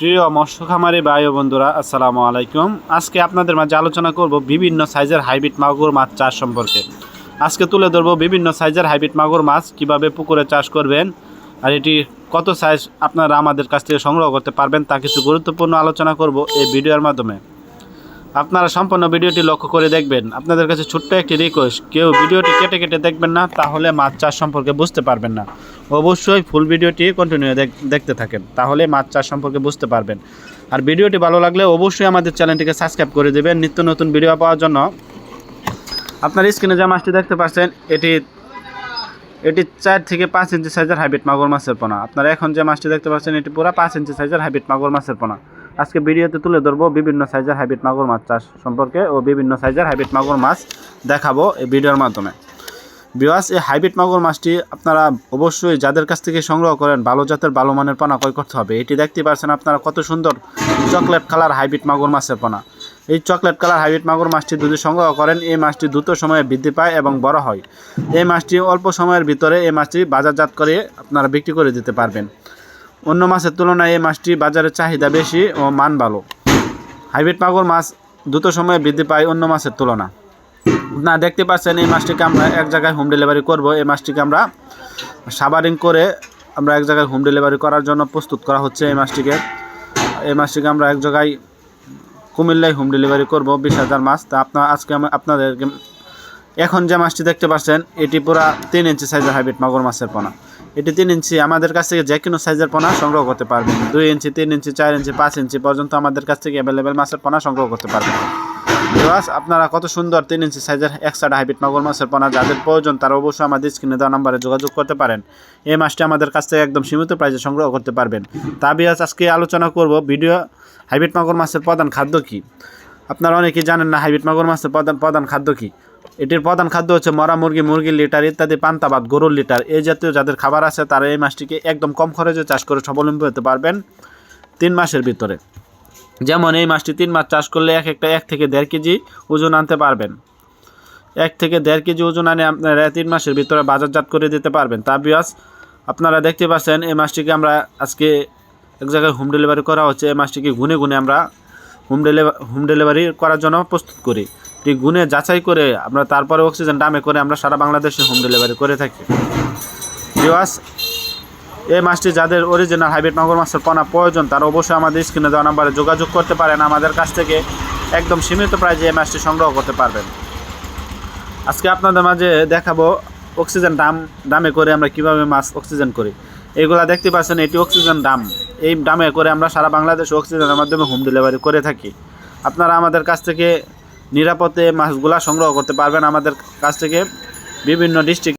প্রিয় মৎস্য খামারি ভাই বন্ধুরা, আসসালামু আলাইকুম। আজকে আপনাদের মাঝে আলোচনা করব বিভিন্ন সাইজের হাইব্রিড মাগুর মাছ চাষ সম্পর্কে। আজকে তুলে ধরবো বিভিন্ন সাইজের হাইব্রিড মাগুর মাছ, কীভাবে পুকুরে চাষ করবেন, আর এটি কত সাইজ আপনারা আমাদের কাছ থেকে সংগ্রহ করতে পারবেন তা কিছু গুরুত্বপূর্ণ আলোচনা করব এই ভিডিওর মাধ্যমে। আপনারা সম্পূর্ণ ভিডিওটি লক্ষ্য করে দেখবেন। আপনাদের কাছে ছোট্ট একটি রিকোয়েস্ট কেউ ভিডিওটি কেটে কেটে দেখবেন না, তাহলে মাছ চাষ সম্পর্কে বুঝতে পারবেন না। অবশ্যই ফুল ভিডিওটি কন্টিনিউ দেখতে থাকেন, তাহলে মাছ চাষ সম্পর্কে বুঝতে পারবেন। আর ভিডিওটি ভালো লাগলে অবশ্যই আমাদের চ্যানেলটিকে সাবস্ক্রাইব করে দেবেন নিত্য নতুন ভিডিও পাওয়ার জন্য। আপনার স্ক্রিনে যে মাছটি দেখতে পাচ্ছেন, এটি এটি চার থেকে পাঁচ ইঞ্চি সাইজের হাইব্রিড মাগুর মাছের পোনা। আপনারা এখন যে মাছটি দেখতে পাচ্ছেন, এটি পুরো পাঁচ ইঞ্চি সাইজের হাইব্রিড মাগুর মাছের পোনা। আজকে ভিডিওতে তুলে ধরবো বিভিন্ন সাইজের হাইব্রিড মাগুর মাছ চাষ সম্পর্কে ও বিভিন্ন সাইজের হাইব্রিড মাগুর মাছ দেখাবো এই ভিডিওর মাধ্যমে। বিওয়াস এই হাইব্রিড মাগুর মাছটি আপনারা অবশ্যই যাদের কাছ থেকে সংগ্রহ করেন, ভালো জাতের, ভালো মানের পোনা ক্রয় করতে হবে। এটি দেখতে পাচ্ছেন আপনারা কত সুন্দর চকলেট কালার হাইব্রিড মাগুর মাছের পোনা। এই চকলেট কালার হাইব্রিড মাগুর মাছটি যদি সংগ্রহ করেন, এই মাছটি দ্রুত সময়ে বৃদ্ধি পায় এবং বড় হয়। এই মাছটি অল্প সময়ের ভিতরে এই মাছটি বাজারজাত করে আপনারা বিক্রি করে দিতে পারবেন। অন্য মাছের তুলনায় এই মাছটি বাজারে চাহিদা বেশি ও মান ভালো। হাইব্রিড মাগুর মাছ দ্রুত সময়ে বৃদ্ধি পায় অন্য মাছের তুলনা। না, দেখতে পাচ্ছেন এই মাছটিকে আমরা এক জায়গায় হোম ডেলিভারি করব। এই মাছটিকে আমরা সাবারিং করে আমরা এক জায়গায় হোম ডেলিভারি করার জন্য প্রস্তুত করা হচ্ছে এই মাছটিকে। এই মাছটিকে আমরা এক জায়গায় কুমিল্লায় হোম ডেলিভারি করব, বিশ হাজার মাছ। তা আপনার আজকে আমি আপনাদেরকে এখন যে মাছটি দেখতে পাচ্ছেন, এটি পুরা তিন ইঞ্চি সাইজের হাইব্রিড মাগুর মাছের পোনা। এটি তিন ইঞ্চি আমাদের কাছ থেকে যে কোনো সাইজের পোনা সংগ্রহ করতে পারবেন। দুই ইঞ্চি, তিন ইঞ্চি, চার ইঞ্চি, পাঁচ ইঞ্চি পর্যন্ত আমাদের কাছ থেকে অ্যাভেলেবেল মাছের পোনা সংগ্রহ করতে পারবেন। বিবাস আপনারা কত সুন্দর তিন ইঞ্চি সাইজের একসাথে হাইব্রিড মাগুর মাছের পোনা, যাদের প্রয়োজন তারা অবশ্যই আমাদের স্ক্রিনে দেওয়া নাম্বারে যোগাযোগ করতে পারেন। এই মাছটি আমাদের কাছ থেকে একদম সীমিত প্রাইসে সংগ্রহ করতে পারবেন। তা বিয়াস আজকে আলোচনা করব ভিডিও হাইব্রিড মাগুর মাছের প্রধান খাদ্য কী? আপনারা অনেকেই জানেন না হাইব্রিড মাগুর মাছের প্রধান প্রধান খাদ্য কী? এটির প্রধান খাদ্য হচ্ছে মরা মুরগি, মুরগির লিটার ইত্যাদি পান্তাবাদ গরুর লিটার। এই জাতীয় যাদের খাবার আছে, তারা এই মাছটিকে একদম কম খরচে চাষ করে স্বাবলম্বী হতে পারবেন তিন মাসের ভিতরে। যেমন এই মাছটি তিন মাস চাষ করলে এক একটা এক থেকে দেড় কেজি ওজন আনতে পারবেন। এক থেকে দেড় কেজি ওজন আনে আপনারা তিন মাসের ভিতরে বাজারজাত করে দিতে পারবেন। তা বিয়াস আপনারা দেখতে পাচ্ছেন এই মাছটিকে আমরা আজকে এক জায়গায় হোম ডেলিভারি করা হচ্ছে। এই মাছটিকে গুনে গুনে আমরা হোম ডেলিভারি হোম ডেলিভারি করার জন্য প্রস্তুত করি। এটি গুনে যাচাই করে আমরা তারপরে অক্সিজেন দামে করে আমরা সারা বাংলাদেশে হোম ডেলিভারি করে থাকি। বিওয়াস এই মাছটি যাদের অরিজিনাল হাইব্রিড মাগুর মাছের পোনা প্রয়োজন, তারা অবশ্যই আমাদের স্ক্রিনে দেওয়া নাম্বারে যোগাযোগ করতে পারেন। আমাদের কাছ থেকে একদম সীমিত প্রাইজে এই মাছটি সংগ্রহ করতে পারবেন। আজকে আপনাদের মাঝে দেখাবো অক্সিজেন দাম দামে করে আমরা কীভাবে মাছ অক্সিজেন করি। এইগুলা দেখতে পাচ্ছেন, এটি অক্সিজেন দাম এই দামে করে আমরা সারা বাংলাদেশে অক্সিজেনের মাধ্যমে হোম ডেলিভারি করে থাকি। আপনারা আমাদের কাছ থেকে নিরাপদে মাছগুলা সংগ্রহ করতে পারবেন আমাদের কাছ থেকে বিভিন্ন ডিস্ট্রিক্ট